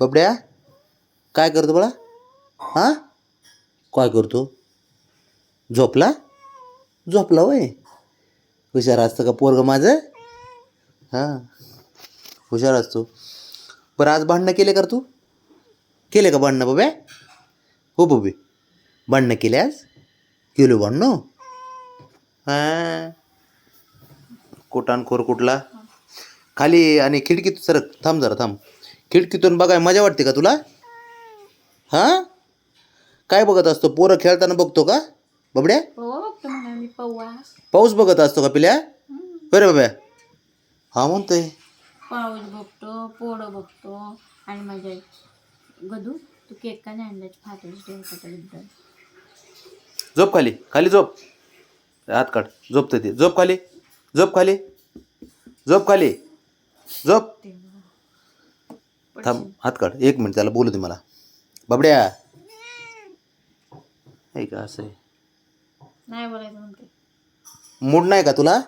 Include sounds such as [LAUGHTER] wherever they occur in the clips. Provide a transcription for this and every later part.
बबड्या? काय करतो बाळा? हां? काय करतो? झोपला? झोपला होय. हुशार असतं का पोरग माझं? हां. हुशार असतो. बरं आज भांडणं केले कर तू? केले का भांडणं बबे? हो बबे. भांडणं केले आज? केलो भांडणं? हां. कोटानखोर कुठला? खाली आणि खिडकीत सर थांब जरा थांब. खिडकीतून बघाय मजा वाटते का तुला? हां? काय बघत असतो? पोरं खेळताना बघतो का? बबड्या? हो पाऊस बघत असतो का पिल्या? बरं बाब्या. हा म्हणतोय. पाऊस बघतो पोळं बघतो आणि माझ्या गदू तू केक का नाही आणलाच फाटच त्याच्याबद्दल झोप खाली. खाली झोप. हात काढ. झोपतं ते. झोप खाली. झोप खाली. झोप खाली. झोप. थांब हात काढ. एक मिनिट त्याला बोलू दे मला. बाबड्या. आहे का असं आहे? नाही बोलायचं म्हणते. मूड नाही का तुला?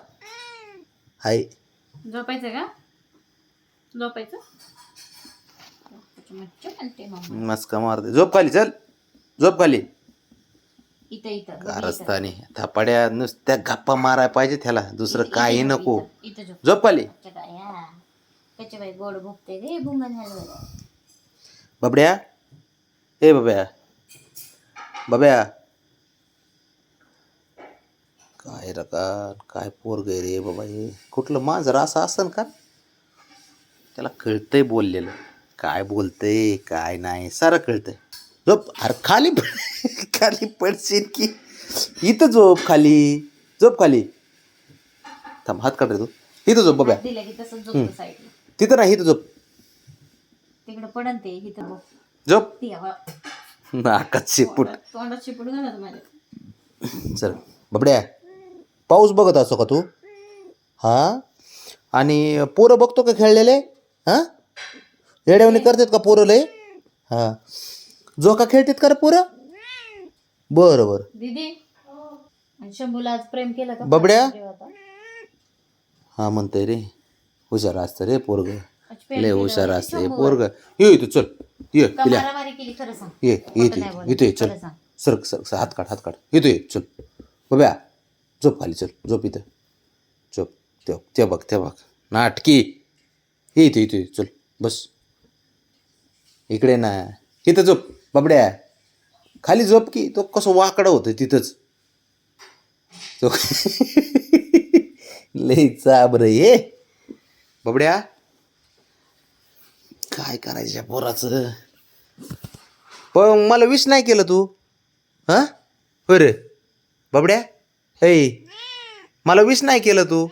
आहे झोपायचं का? झोपायचं? मच्छर आणते मामा. मस्का मारते. झोप खाली चल. झोप खाली. इथं इथं. बघ इथं. कारस्थानी. थापाड्या नुसत्या गप्पा माराय पाहिजे त्याला. दुसरं इथं- काही इथं नको. इथं- इथं झोप. झोप खाली. बाई गोड भुकते गे भुंगण बाबड्या? ए बाब्या बाब्या काय रका काय पोरग आहे रे बाबा हे? कुठलं मांजर असं असन का? त्याला कळतंय बोललेलं. काय बोलतंय काय नाही सारं कळतंय. झोप. अरे खाली पड- [LAUGHS] खाली पडशील की. इथं झोप खाली. झोप खाली. थांब हात काढ रे तू. इथं झोप बाब्या दिलं की तसंच झोपतो साईडला. तिथं नाही इथं झोप. तिकडं पडन ते इथं बघ. झोप. ती हवा. नाकात शेपूट. तोंडात शिपड घालत माझ्या. चल बाबड्या पाऊस बघत असतो का तू? हां? आणि पोरं बघतो का खेळलेले? हां? येड्यावणी करतात का पोरं लय? हां. झोका खेळतात का रे पोरं? बरं बरं. दीदी आणि शंभूला आज प्रेम केलं का? बबड्या? होता. हां म्हणतंय रे. हुशार असतं रे पोरग. लय केलं हुशार असतं. पोरग. ये इथं चल. ये पिल्या ये इथे. इथे चल. सरक सरक सर हात काढ हात काढ. इथं ये चल. बाब्या झोप खाली चल. झोप इथं. झोप. ते ते बघ ते बघ. नाटकी. ये इथे इथे चल. बस. इकडे ना. इथं झोप बाबड्या. खाली झोप की तो कसं वाकडं होतं तिथंच. तो [LAUGHS] लई चाबर ये. बाबड्या? काय करायचं या पोराचं? पण मला विश नाही केलं तू. हां? होय रे. बाबड्या? ऐ मला विश नाही केलं तू.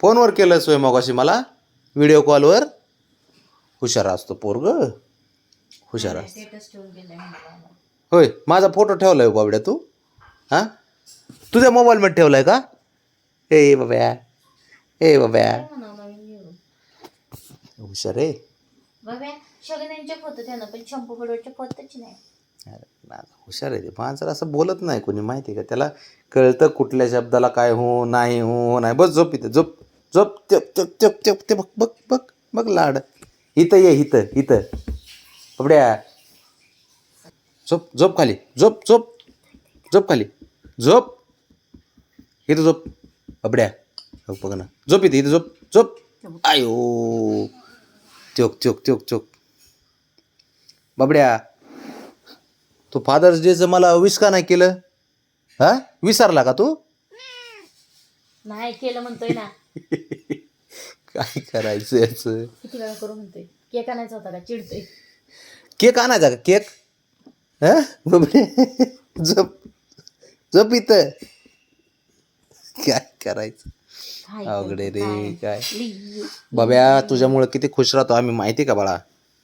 फोनवर केलं स्वयंमगाशी मला? व्हिडिओ कॉलवर हुशार असतो पोरग. हुशार असतो. होय माझा फोटो ठेवलाय बाबड्या तू. हां? तुझ्या मोबाईलमध्ये ठेवलाय का? ए बाब्या ए बाब्या. हुशार आहे. त्यानं पण नाही. अरे हुशार आहे ते. माणसाला असं बोलत नाही कोणी माहिती आहे का? त्याला कळतं कुठल्या शब्दाला काय हो नाही हो नाही. बस झोप इथं झोप झोप ते ते ते ते ते बघ बघ बघ बघ लाड. इथं ये इथं इथं. बबड्या. झोप झोप खाली झोप झोप झोप खाली झोप. इथं झोप बबड्या. हो बघ ना. झोप इथं इथं झोप झोप. आयो. चोक चोक चोक चोक. बबड्या तू फादर्स डेचं मला विश का नाही केलं? हा? विसरला का तू? नाही केलं म्हणतोय ना. [LAUGHS] काय करायचं याचं? किती वेळा करू म्हणतोय. केक आणायचा होता का? चिडतोय. केक आणायचा का? केक हा? बबडे [LAUGHS] झोप. झोप इथं. काय करायचं? अवघड रे काय. बाब्या तुझ्यामुळे किती खुश राहतो आम्ही माहिती का बाळा?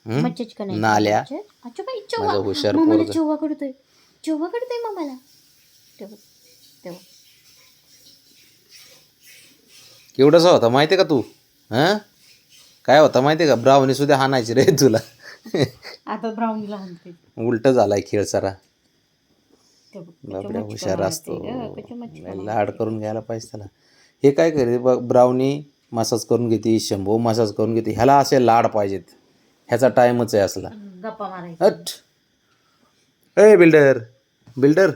हं? मच्छीच का नाही? नाल्या. अच्छा माझा हुशार मामाला पोरगं. चोवा करतोय. चोवा करतोय मामाला. तेव्हा तेव्हा. केवढासा होता माहिती का तू? हां? काय होता माहिती का? ब्राउनी सुद्धा हाणायची रे तुला. आता ब्राऊनला म्हणते उलट झालाय खेळ सारा. तेव्हा हुशार असतो. लाड करून घ्यायला पाहिजे त्याला. हे काय करे ब्राउनी मसाज करून घेते शंभू मसाज करून घेते ह्याला असे लाड पाहिजेत. ह्याचा टाईमच आहे असला. गप्पा मारायचा. हट. ए बिल्डर बिल्डर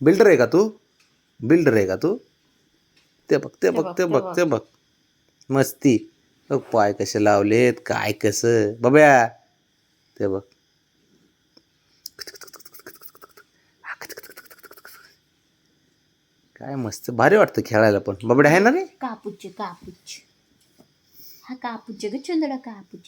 बिल्डर आहे का तू? बिल्डर आहे का तू? ते बघ ते बघ ते बघ ते बघ. मस्ती. बघ पाय कसे लावलेत काय कसं. बघ्या ते बघ. काय मस्त. भारी वाटतं खेळायला पण. बबड्या आहे ना रे? कापूचे कापूच. हा कापूचे ग चंदडा कापूचे.